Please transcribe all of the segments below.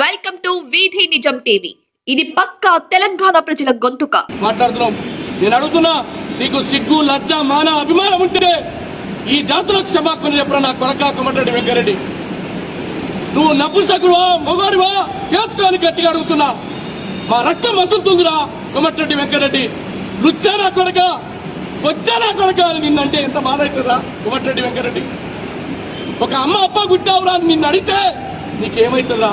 Welcome to వీధి నిజం TV ఇది పక్కా తెలంగాణ ప్రజల గొంతుక. మాట్లాడుతున్నాం. నేను అడుగుతున్నా నీకు సిగ్గు లజ్జ మాన అభిమానం ఉంటే ఈ జాతులకు క్షమాపణ చెప్పరా నా కొరక కొమటరెడ్డి వెంకరెడ్డి? నువ్వు నపుసకుడువా మొగోడివా? కేసుకొని గట్టిగా అడుగుతున్నా. మా రక్తం మసులుతుందిరా కొమటరెడ్డి వెంకరెడ్డి. లుచ్చా నా కొడక వచ్చా నా కొడక నిన్నంటే ఎంత బాధ అవుతుందా కొమటరెడ్డి వెంకరెడ్డి? ఒక అమ్మ అప్ప గుట్టావురా అని నిన్ను అడిగితే నీకేమైతుందిరా?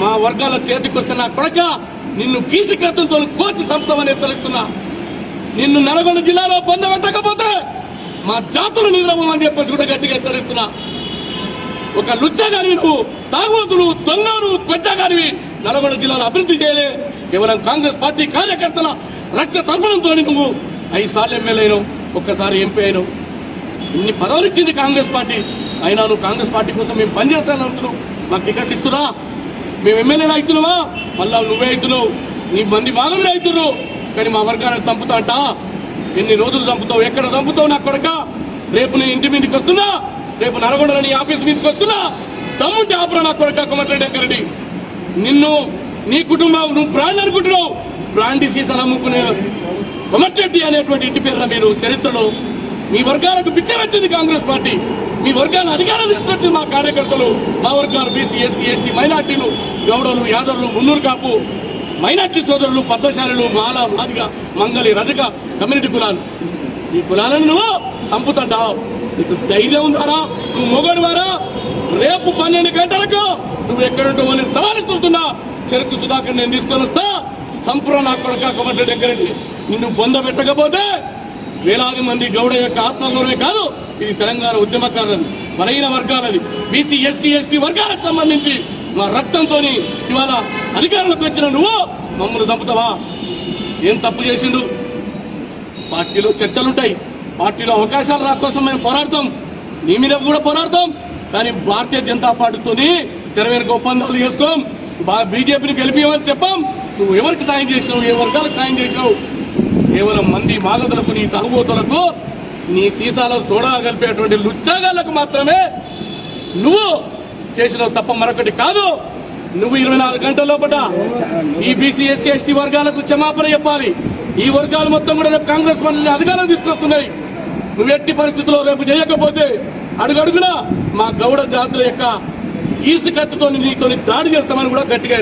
మా వర్గాల చేతికొస్తున్న కొడక నిన్ను కీసి కోసి సంతమని ఎత్తలేస్తున్నా నిన్ను నల్గొండ జిల్లాలో పొందబెట్టకపోతే మా జాతులు నిద్రమని చెప్పేసి కూడా గట్టిగా హెచ్చరిస్తున్నా. ఒక లుచ్చగాని నువ్వు తాగుబోతులు దొంగలు కొచ్చగానివి నల్గొండ జిల్లాలో అభివృద్ధి చేయలే. కేవలం కాంగ్రెస్ పార్టీ కార్యకర్తల రక్త తర్పణంతో నువ్వు ఐదు సార్లు ఎమ్మెల్యే అయినావు ఒక్కసారి ఎంపీ అయినావు. ఇన్ని పదవులు ఇచ్చింది కాంగ్రెస్ పార్టీ. అయినా నువ్వు కాంగ్రెస్ పార్టీ కోసం మేము పనిచేస్తాను అంటున్నావు. మాకు టికెట్లు ఇస్తున్నా మేము ఎమ్మెల్యేలు అవుతున్నావా? మళ్ళా నువ్వే అవుతున్నావు. నీ మంది బాగా అవుతున్నారు కానీ మా వర్గాన్ని చంపుతా అంట? ఎన్ని రోజులు చంపుతావు? ఎక్కడ చంపుతావు నా కొడక? రేపు నేను ఇంటి మీదకి వస్తున్నా? రేపు నల్గొండలో నీ ఆఫీస్ మీదకి వస్తున్నా? తమ్ముంటే ఆపరా నా కొడక కొమటిరెడ్డి నిన్ను నీ కుటుంబం నువ్వు బ్రాండ్ అనుకుంటున్నావు. బ్రాండ్ సీసాలు అమ్ముకునే కొమటిరెడ్డి అనేటువంటి ఇంటి పేరు మీరు చరిత్రలో మీ వర్గాలకు పిచ్చబెట్టింది కాంగ్రెస్ పార్టీ. మీ వర్గాలను అధికారం ఇస్తున్నట్టు మా కార్యకర్తలు మా వర్గాలు బీసీ ఎస్సీ ఎస్టీ మైనార్టీలు గౌడలు యాదవులు మున్నూరు కాపు మైనార్టీ సోదరులు పద్మశాలులు మాల మాదిగ మంగళి రజక కమ్యూనిటీ కులాలు. ఈ కులాలను నువ్వు సంపుతంటావు నీకు ధైర్యం ఉందారా? నువ్వు మొగడువారా రేపు పన్నెండు గంటలకు నువ్వు ఎక్కడుంటావు అని సవాలిస్తున్నా చెరుకు సుధాకర్ నేను తీసుకొని వస్తా. సంపూర్ణ నా కొడక కొమటి నిన్ను బొంద పెట్టకపోతే వేలాది మంది గౌడ యొక్క ఆత్మగౌరవే కాదు ఇది తెలంగాణ ఉద్యమకారులని బలహీన వర్గాలని బీసీ ఎస్సీ ఎస్టీ వర్గాలకు సంబంధించి మా రక్తంతో ఇవాళ అధికారంలోకి వచ్చిన నువ్వు మమ్మల్ని చంపుతావా? ఏం తప్పు చేసిండు? పార్టీలో చర్చలుంటాయి. పార్టీలో అవకాశాలు రాకోసం మేము పోరాడతాం. నీ మీద కూడా పోరాడతాం. కానీ భారతీయ జనతా పార్టీతోని తెర ఒప్పందాలు చేసుకోం. బీజేపీని గెలిపియమని చెప్పాం. నువ్వు ఎవరికి సాయం చేసినావు? ఏ వర్గాలకు సాయం చేసినావు? కేవలం మంది మాగదులకు నీ తాగుబోతులకు నీ సీసాలో సోడా కలిపేటువంటి లుచ్చాగాళ్ళకు మాత్రమే నువ్వు చేసిన తప్ప మరొకటి కాదు. నువ్వు ఇరవై నాలుగు గంటల లోపల ఈ బీసీ ఎస్సీ ఎస్టీ వర్గాలకు క్షమాపణ చెప్పాలి. ఈ వర్గాలు మొత్తం కూడా రేపు కాంగ్రెస్ పార్టీని అధికారం తీసుకొస్తున్నాయి. నువ్వు ఎట్టి పరిస్థితుల్లో రేపు చేయకపోతే అడుగడుగునా మా గౌడ జాతుల యొక్క ఈసు కత్తితో నీతో దాడి చేస్తామని కూడా గట్టిగా